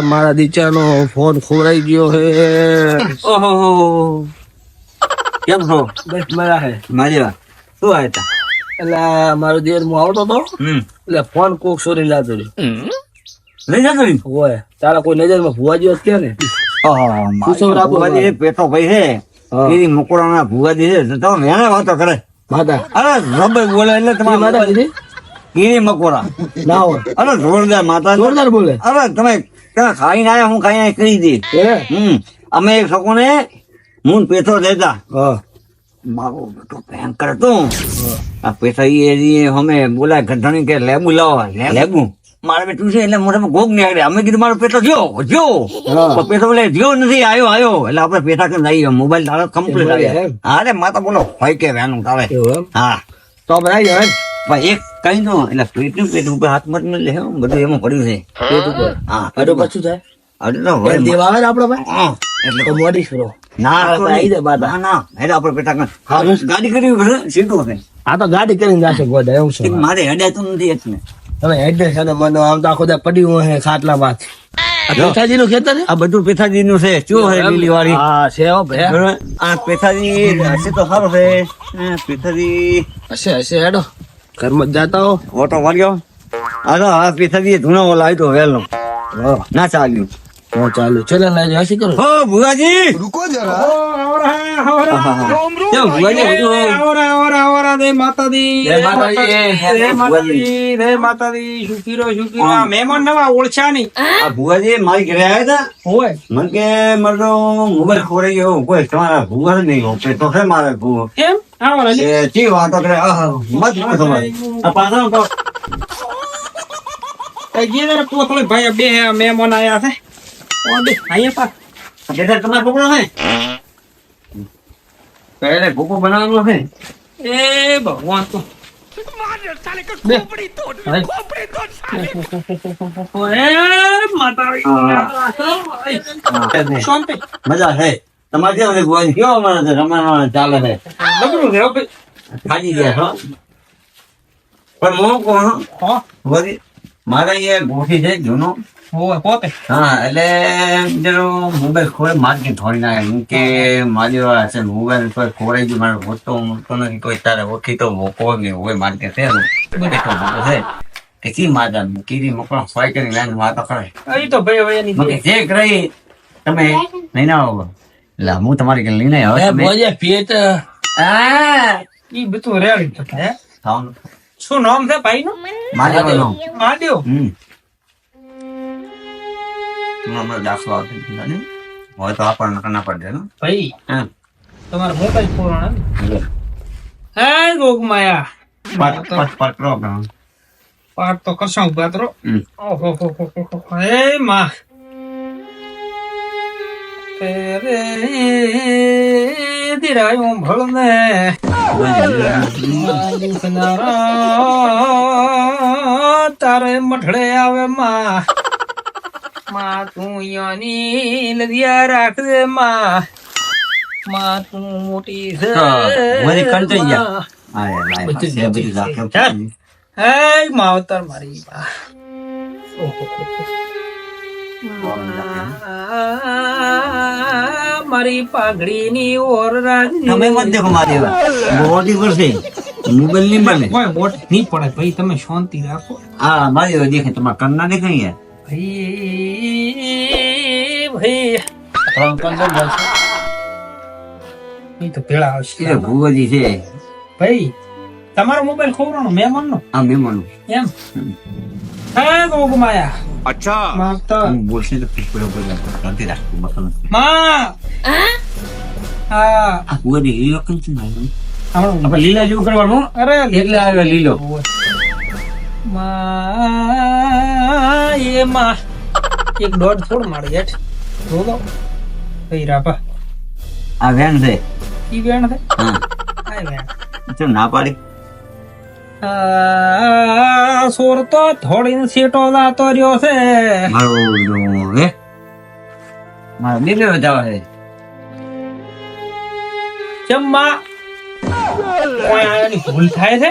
મારા દીચાનો ફોન ખોરાઈ ગયો હે. ઓહો. કેમ છો? બસ મજા હે. મારી વાત. શું આવ્યા એટલે મારો દેર હું આવતો હતો એટલે ફોન કોક સોરી લાતો લઈ જતો હોય. તારા કોઈ નજરમાં ભુવાજી હશે ને. શું રાખો ભુવાજી એ પેટો ભાઈ છે હા. મકોડા ના ભુવાજી છે. તો તમે એને વાતો કરે. માતા. અરે રબર બોલે એટલે તમારી માતા કીધી કીરી મકોડા ના હોય. અરે જોરદાર માતા જોરદાર બોલે. અરે તમે ત્યાં ખાઈને હું ખાઈ કરી દી હમ. અમે એક છોકરોને હું પેથો દેતા. મારો બેટો ભયંકર હતો. આ પેથા એ અમે બોલાય ગંધણી કે લેબુ લાવો લેબુ? મારે બેટું છે એટલે મોઢામાં ગોગ નીકળે અમે કીધું મારો પેટો જો જો. પેટો બોલે જો નથી આવ્યો આવ્યો એટલે આપણે પેઠા કરીને આવી મોબાઈલ તારો કમ્પ્લીટ આવી હા રે માતા બોલો હોય કે વેનું તારે? હા. તો પણ એક કઈ નો એટલે પેટનું પેટ ઉપર હાથ મત લે બધું એમાં પડ્યું છે. પેટ ઉપર. હા અડો પાછું થાય? અરે તો હોય દેવા આવે ને આપડે ભાઈ હા, એટલે તો મોડી કરો. ના આવી જાય બાદ ના ના એટલે આપડે પેટા ગાડી કરી ઘરે સીધું હવે. આ તો ગાડી કરીને જાશે ગોડા એવું છે. મારે હેડે તો નથી એટલે. તમે છે ને મને આમ તો આખો દા પડ્યું હે ખાટલા માં પેથાજી નું ખેતર આ બધું પેથાજી નું છે. શું હે લીલી વાળી હા છે હો ભે આ પેથાજી હશે તો સારું છે પેથાજી હશે હશે હેડો. ઘરમાં જતા હો. ઓટો વાળ્યો આગો હા પીથાજી ધૂણો ઓલા આવ્યો વહેલો ના ચાલ્યું. હું ચાલ્યું. ચલે લઈ જાય કરો. હો ભુવાજી રૂકો જરા. મહેમાન નવા ઓળખ્યા નહીં આ ભુવાજી મારી ઘરે આવ્યા હતા? હોય મને કે મારો મોબાઈલ ખોરાઈ ગયો કોઈ તમારા ભૂવા નહીં હોપે તો છે મારે ભૂવો. કેમ આવો ને એ ચી વાતો કરે? આહ, મત પૂછો તમારે. પોતળે ભાઈ બે મહેમાન આયા છે. ઓ બે અહીંયા પા. આ બેટા તમારો કપડો છે? પહેલે ભૂકો બનાવવાનો છે? એ ભગવાન તો. મજા છે. તમારે કેવું છે ભુવાજી કેવો અમારે રમવાનો ચાલે છે? ડબરું છે ખાજી ગયા છો? પણ હું. કોણ હો. ભુવાજી મારે એ ગોઠી છે જૂનો. હા એટલે જરો મોબાઈલ ખોરે માર્કેટ થોડી નાખે. કે મારી વાત છે મોબાઈલ પર ખોરાઈ ગયું મારે હોતો મોટો નથી કોઈ તારે ઓળખી તો મોકો ને હોય માર્કેટ છે. છે. કે શી માતા કીધી મોકળા ફાઈ કરી લાઈન વાતો કરે. એ તો ભાઈ હવે એની જે કરી તમે લઈને આવો એટલે હું તમારી ઘરે લઈને આવ્યો. હે તમે ભોજે પેટ આ ઈ બધું રેડી થતા. હે. શું નામ છે ભાઈ નું મારી ઘરનો. હમ. હમણાં દાખલો આવતો? હોય તો આપણને ના પડે ભાઈ તમારો મોબાઈલ પૂરો લે. હે ગોગમાયા પાટ- પાટ- પાટ કરો આપણે. પાઠ તો કરશો હમ. ઓહો હો હો હો હો. માં તેરે દિરાયું ભળને તારે મઠડે આવે માં માં તું યાની લદિયા રાખજે માં માં તું મોટી છે મારી વળી ગયા. આય લાય, બધું જ છે બધું દાખલો. હે માવતર મારી બા મારી પાઘડી ની ઓર તમે મત દેખો મારી મોટી પડશે. મોબાઈલ નહીં બને. કોઈ નહીં પડે ભાઈ તમે શાંતિ રાખો હા, મારી દેખે દેખાય. તમારા કન્ના દેખાય ભાઈ ભાઈ એ તો પેલા એ આવશે તો ભુવાજી છે. ભાઈ તમારો મોબાઈલ ખોવાનો મહેમાન નો આ મહેમાનો. એમ હે ગોગમાયા અચ્છા માવતર હું બોલશે તો માં હા ભુવાજી લીલો જેવું કરવાનું લીલો માં એ માં એક દોઢ થોડ મારે હેઠ. બોલો ભાઈ રાપા. આ વેણ છે. ઈ વેણ છે? હા. આ બેન ચમ ના પાડી? આ સોર તો થોડીને સીટો લાતો રહ્યો છે. મારો જો હે? મારો દીકરો જવા છે ચમ્મા. કોઈ આની ભૂલ થાય છે?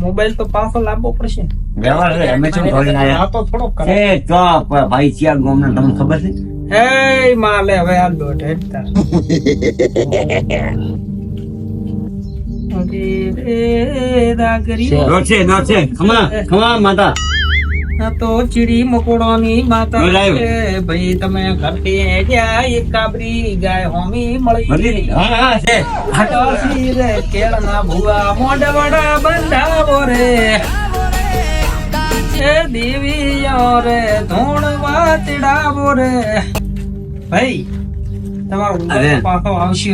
મોબાઈલ તો પાછો લાવવો પડશે. વ્યવહાર અમે શું ધોઈને આ તો થોડો કરે. એ તો ભાઈ ચિયા ગોમને તમને ખબર છે? એ માલે હવે આ દોટ હેડતા નો છે નો છે. ખમા ખમા માતા. તો ચીડી મકોડોની માતા. છે. ભાઈ તમે ઘરથી ગયા એક કાબરી ગાય હોમી મળી હા છે. રે કેળના ભુવા મોઢવાડા બંધાવો રે. દેવી રે ધૂણ વાતડાવો રે. ભાઈ તમારો પાછો આવશે.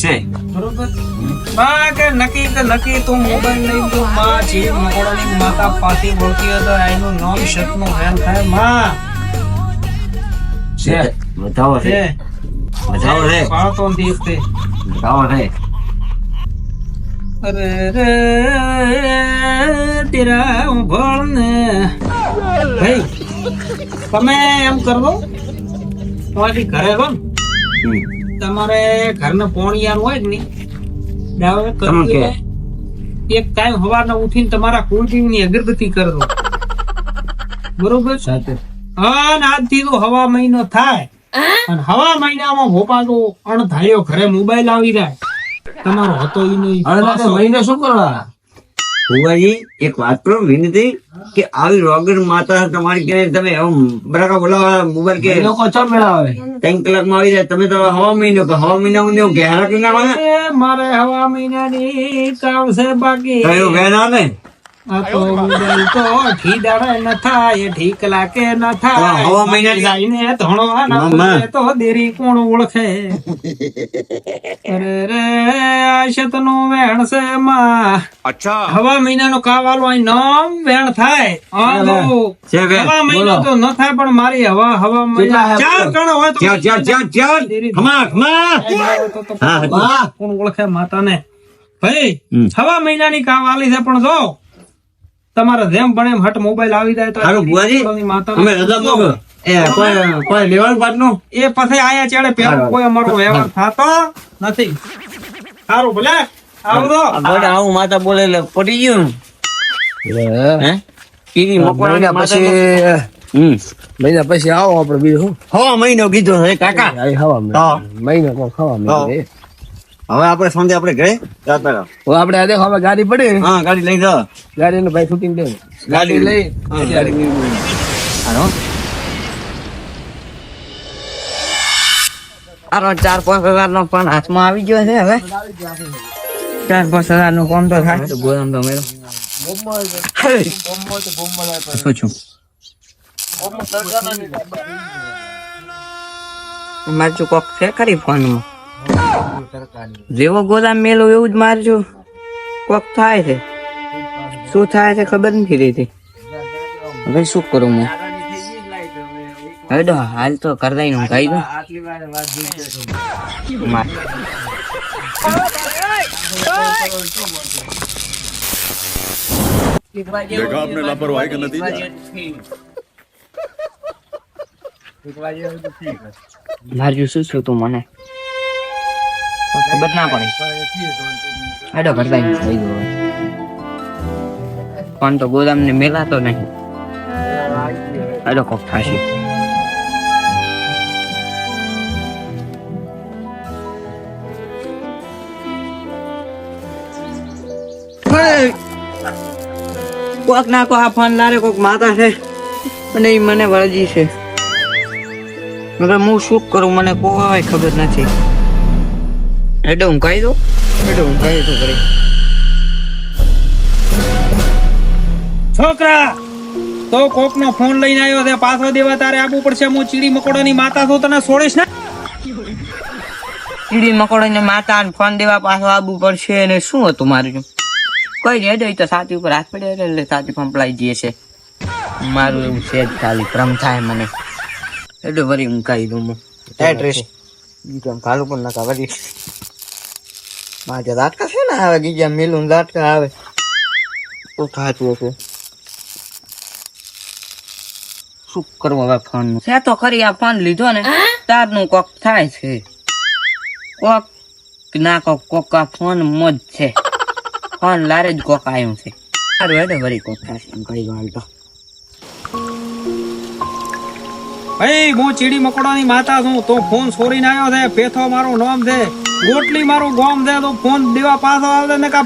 છે. બરોબર? માં કે નક્કી નક્કી તું મોબાઈલ લઈ તો માં છે મકોડાની માતા પાછી બોલતી હતો એનું નામ શતનું હેલ થાય. માં! છે. બતાવો રે બતાવો છે. પાડતો દેશ તે બતાવો છે. અરે રે તેરા ઉભળ ને ભાઈ તમે એમ કરો. તમારી ઘરે રહો ને. તમારે ઘરનો પોણિયાર હોય ને ડાવે તમે એક ટાઈમ સવારના ઉઠીને તમારા કુળદેવની અગરબત્તી કરી. બરોબર? સાથે. હા ને આજથી તો હવા મહિનો થાય. અને હવા મહિનામાં ભોપાલો અણધાર્યો ઘરે મોબાઈલ આવી જાય. તમારો હતો ઈ નહીં. મહિને શું કરવા? ભુવાજી એક વાત કરું વિનંતી કે આવી રોગર માતા તમારી કે તમે બરાકા બોલાવા મોબાઈલ કે લોકો છો મેળાવે? ત્રણ કલાકમાં આવી જાય. તમે તો હવા મહિનો કે હવા મહિના ગહેરા કે ના આવે મારે હવા મહિનાની કામ છે બાકી. કયો એવું આવે? આ ન થાય હવા મહિને નું વેણ વેણ થાય. હવા મહિનો તો ન થાય પણ મારી હવા હવા મહિના ચાર કણ હોય તો કોણ ઓળખે માતાને? ભાઈ હવા મહિનાની કાવાલી છે પણ જો. તમારે જેમ બને એમ હટ મોબાઈલ આવી જાય તો હારું ની અમે રજા મોગો એ કોઈ કોઈ લેવાનું પાટનું? એ પછી આયા ચેડે પેલો કોઈ અમારો વ્યવહાર થાતો નથી. સારું ભલે. આવજો. આવું માતા બોલે એટલે પડી ગયું હે? કીધી મહિના પછી હમ. મહિના પછી આવો આપડે બીજું હવા મહિનો કીધો છે કાકા? હવા મહિનો કોણ ખાવા હા. હવે આપણે સાંજે આપણે ઘરે જતા રહો હવે આપણે દેખો હવે ગાડી પડી હા ગાડી લઈ જાઓ. ગાડી નું ભાઈ શૂટિંગ દે. ગાડી લઈ હાલો. આરો ચાર પાંચ હજાર નો પણ હાથમાં આવી ગયો છે હવે. ચાર પાંચ હજારનું કોમ તો થાય. ગોદામ તો મેળો. શું છું? કોક છે ખરી ફોનમાં? જેવો ગોદામ મેલો એવું જ મારજો કોક થાય છે શું થાય છે ખબર નથી રહેતી હવે શું કરું હું હવે તો હાલ તો કરદાઈ નું ગાઈ દો માર देखा आपने लापरवाही का नतीजा માર્યું શું છું તું મને ખબર ના પડે હેડો કરતા થઈ ગયો પણ તો ગોદામ ને મેલાતો નહીં આડો કોક થશે કોક ના કો આ ફોન લારે કોક માતા છે અને ઈ મને વળજી છે હવે હું શું કરું મને કોઈ ખબર નથી હેડો હું કહી દઉં. હેડો હું કહી દઉં કરી છોકરા તો કોક નો ફોન લઈને આવ્યો છે. પાછો દેવા તારે આપવું પડશે. હું ચીડી મકોડોની માતા છું તને છોડીશ ને? ચીડી મકોડો ને માતા ફોન દેવા પાછો આવવું પડશે ને શું હતું મારું કઈ હેડો તો સાથી ઉપર હાથ પડે એટલે સાથી પંપલાઈ જઈએ છે. મારું એવું છે જ ખાલી ભ્રમ થાય મને. એટલે વળી હું કહી દઉં હું. એડ્રેસ ગીજામ કાલું પણ નકા વળી મારે લાટકા છે ને આવે ગીજા મેલું લાટકા આવે. તો થાતું હશે? શું કરવું હવે ફોનનું છે તો ખરી આ ફોન લીધો ને તારનું કોક થાય છે. કોક ના કોક કોક આ ફોન મોજ છે. ફોન લારે જ કોક આવ્યું છે. સારું હેડે વળી કોક થશે એમ કઈ વાળ તો ભાઈ હું ચીડી મકોડાની માતા છું તો ફોન છોડીને આવ્યો છે પેથો મારું નામ છે. ગોટલી મારું ગોમ છે તો ફોન દેવા પાછો આવે ને કા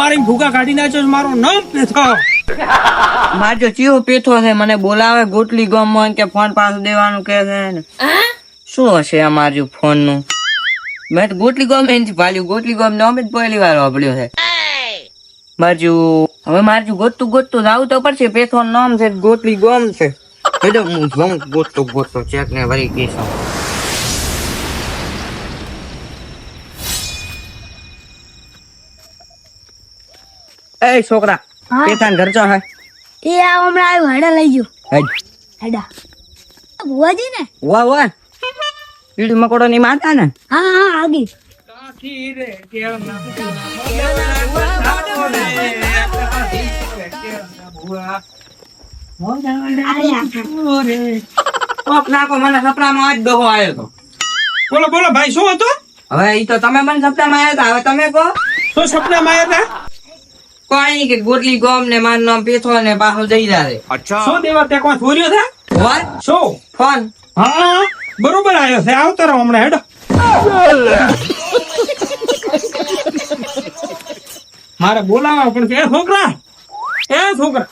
મારી ભૂકા કાઢી નાખ્યો મારો નામ પેથો મારો ચિયો પેથો છે મને બોલાવે ગોટલી ગમવા કે ફોન પાછો દેવાનું કે છે ને. શું હશે આ મારું ફોનનું મેં તો ગોટલી ગોમ એનથી ભાલ્યું ગોટલી ગોમ નો જ પહેલી વાર વાપર્યો છે. મારજુ હવે મારજુ ગોતતું ગોતતું જાવું તો પડશે પેથો નામ છે ગોટલી ગોમ છે. એટલે હું જઉં ગોતતો ગોતતો ચેક ને વળી કહીશું. એ છોકરા. પેથાન ઘર ચો હે. એ આ હમણાં આવ્યો હેડા લઈ ગયો. હેડ. હેડા ભુવાજી ને? વાહ વાહ. કીડી મકોડો ની માતા ને? હા હા આગી. બોલો બોલો ભાઈ શું હતું? હવે ઈ તો તમે મને સપનામાં આવ્યા હતા. હવે તમે કહો. શું સપનામાં આવ્યા હતા? કોઈ નહીં કે ગોટલી ગોમ ને માન નામ પેથો ને પાછો જઈ અચ્છા. શું દેવા તે કોઈ ચોર્યો છે? વાત શું? ફોન. હા બરોબર આવ્યો છે. આવતો રહો હમણાં હેડો. મારે બોલાવા પણ કે છોકરા એ છોકરા.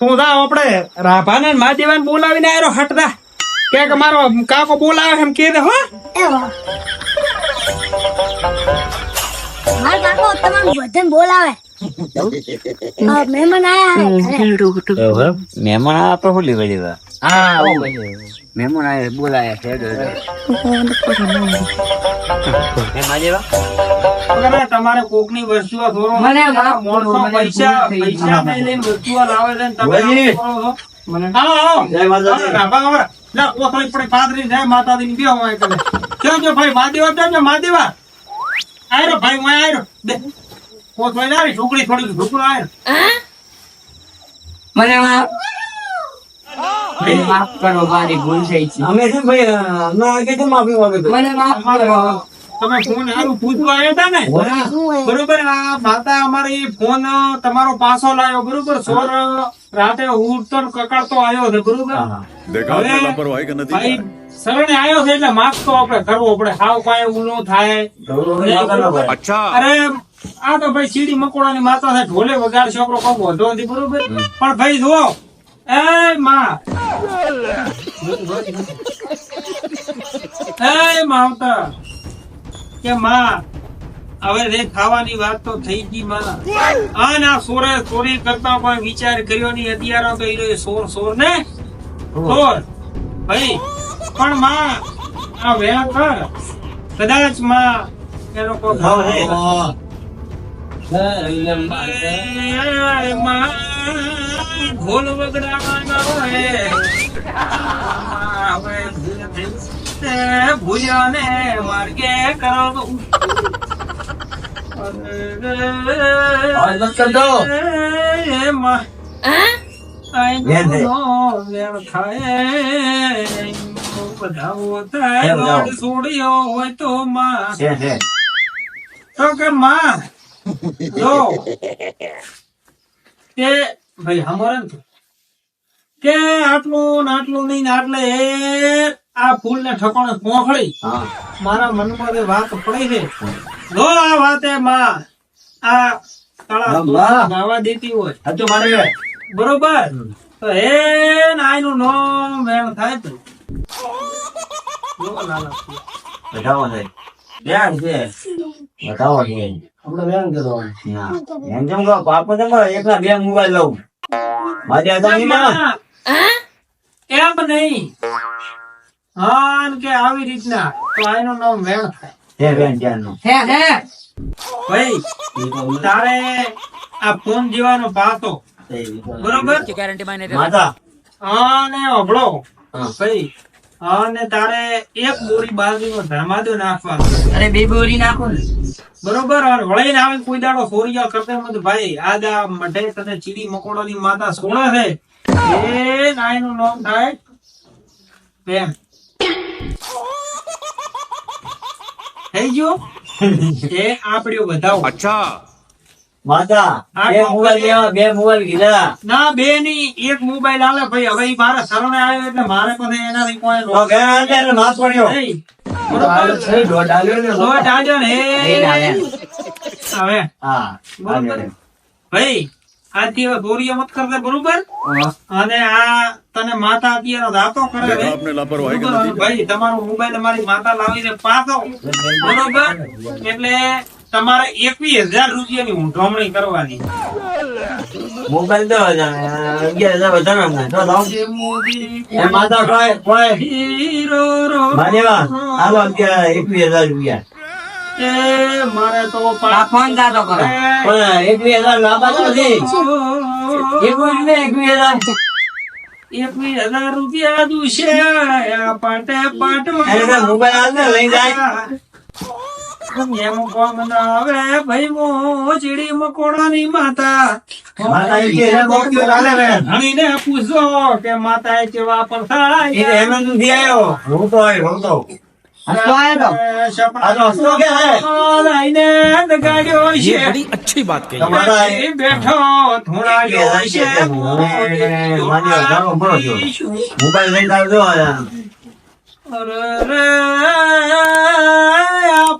તું જા આપણે રાભાને ને મહાદેવાને બોલાવીને આવ્યો હટતા કે કે મારો કાકો બોલાવે એમ કે દે હો. મારો કાકો તમારું બધાને બોલાવે. મહેમાન આયા. મહેમાન આ તો શું લેવા દેવા હા મહેમાન આયા બોલાયા છે તમારે વસ્તુઓ થોડો મને કરો, માણસો મને પૈસા. પૈસા લઈને વસ્તુઓ લાવે છે ને તમે છો. આવો, બે હોય કેમ છે ભાઈ મહાદેવા કેમ છે મહાદેવા આયરો ભાઈ હું આયરો. ફોન તમારો પાસો લાવ્યો બરોબર? સોર રાતે ઉડતો કકડતો આવ્યો છે બરોબર? હવે શરણે આવ્યો છે એટલે માફ તો આપણે કરવો પડે. હાવ કાંઈ ઊંડું થાય. અરે આ તો ભાઈ સીડી મકોડાની માતા છે ઢોલે વગાડ છોકરો કોઈ વધો નથી બરોબર? પણ ભાઈ જુઓ એ માં. એ માવતર કે માં હવે રે ખાવાની વાત તો થઈ ગઈ માં. આ ના સોરે સોરી કરતા પણ વિચાર કર્યો ની અત્યારે તો એ સોર સોર ને? સોર. ભાઈ પણ માં આ વેણ કર. કદાચમાં એનો કોઈ ભાવ ઢોલ વગડાવાના ભૂલ્યો ને માર્ગે કરો છોડ્યો હોય તો માં. તો કે માં. જો. કે ભાઈ હમરે કે આટલું ને આટલું નહીં ને આટલે એ આ ફૂલ ને ઠકોણે પોખડી મારા મનમાં જે વાત પડી છે. જો આ વાતે માં આ હા. ગાવા દેતી હોય. હજુ મારે. બરોબર? તો એ ને નું નો વેણ થાય તો. જો લાલા છે ક્યાં છે. બતાવો છે આપણે વેણ કરવાનું ના એમ જેમ કહો બાપુ તેમ કહો એકલા બે મોબાઈલ લઉં? મારી આ તો એમાં નહીં? હા કે આવી રીતના. તો આનું નામ વેણ થાય. છે બેન ત્યારનું હે હે. ભાઈ તારે આ ફોન જીવાનો પાતો બરોબર? માતા. હા ને હા. ભાઈ અને તારે એક બોરી બાજરીનો ધર્માદો નાખવાનો અરે બે બોરી નાખો ને. બરોબર અને વળીને આવે ને કોઈ દાડો સોરિયા કરતા મત ભાઈ આદા મઢે તને ચીડી મકોડાની માતા સોળે છે. એ નાયનું નામ થાય બેન થઈ ગયો? એ આપડ્યો બતાવો માતા મોબાઈલ લેવા બે મોબાઈલ કીધા. ના બે ની એક મોબાઈલ આલે ભાઈ હવે મારા શરણે આવ્યો એટલે મારે પણ એનાથી પડ્યો. હવે. ભાઈ આથી બોરીઓ મત કરે બરોબર? અને આ તને માતા અત્યારે રાતો કરે ભાઈ તમારો મોબાઈલ મારી માતા લાવીને પાતો. બરોબર? એટલે તમારે એકવીસ હજાર રૂપિયાની ઊંઢવણી કરવાની. મોબાઈલ દો અગિયાર હજાર વધારે હાલો અગિયાર એકવીસ હજાર રૂપિયા. મારે તો આ ફોન કરો. એકવીસ હજાર લાંબા નથી. એકવીસ ને એકવીસ હજાર. એકવીસ હજાર રૂપિયા દુશે પાટે મોબાઈલ લઈ જાય. એમ કોમ ના આવે ભાઈ મોચડી મકોડાની માતા. ધણીને પૂછો કે માતા કેવા પર એ એમ. નથી આવ્યો હું તો આવ્યો, હું? તો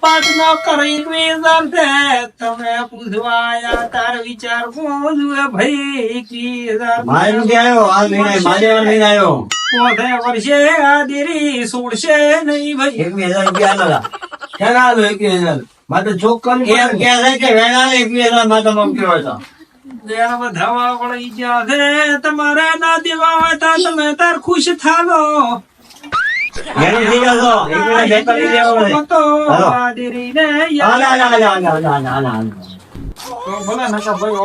આ પાટનો કરી વેદન. તમે પૂછવાયા તાર વિચાર જુએ ભાઈ કિઝર મારે નથી આવ્યો આ આવ્યો, માદેવા લઈને આવ્યો પોતે વર્ષે આ દેરી છોડશે નહીં ભાઈ. એકવીસ હજાર રૂપિયા આલો. ક્યારે આલો એકવીસ હજાર? મારે ચોક કરવી એમ કે છે કે વેણા એક એકવીસ હજાર માતા મોકલ્યો હતો દેણ વધાવા વળી ગયા છે. તમારે ના દેવા હોય તો તમે તાર ખુશ થાલો. વેણી થઈ જશો એકવીસ હજાર કરી દેવો પડે. તો હાલો. આ દેરીને હાલ, યાદ હાલ, હાલ, હાલ, હાલ, હાલ, હાલ, હાલ. તો ભલે નકર ભાઈ.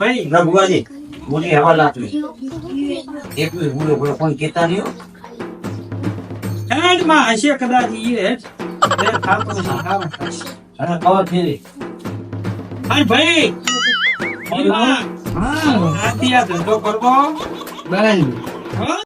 ભાઈ ના, હો. એન્ડમાં હશે કદાચ ઈ જ. બે થશે. ફેરી. અને ભાઈ હા માં, આ ધંધો કરવો. હા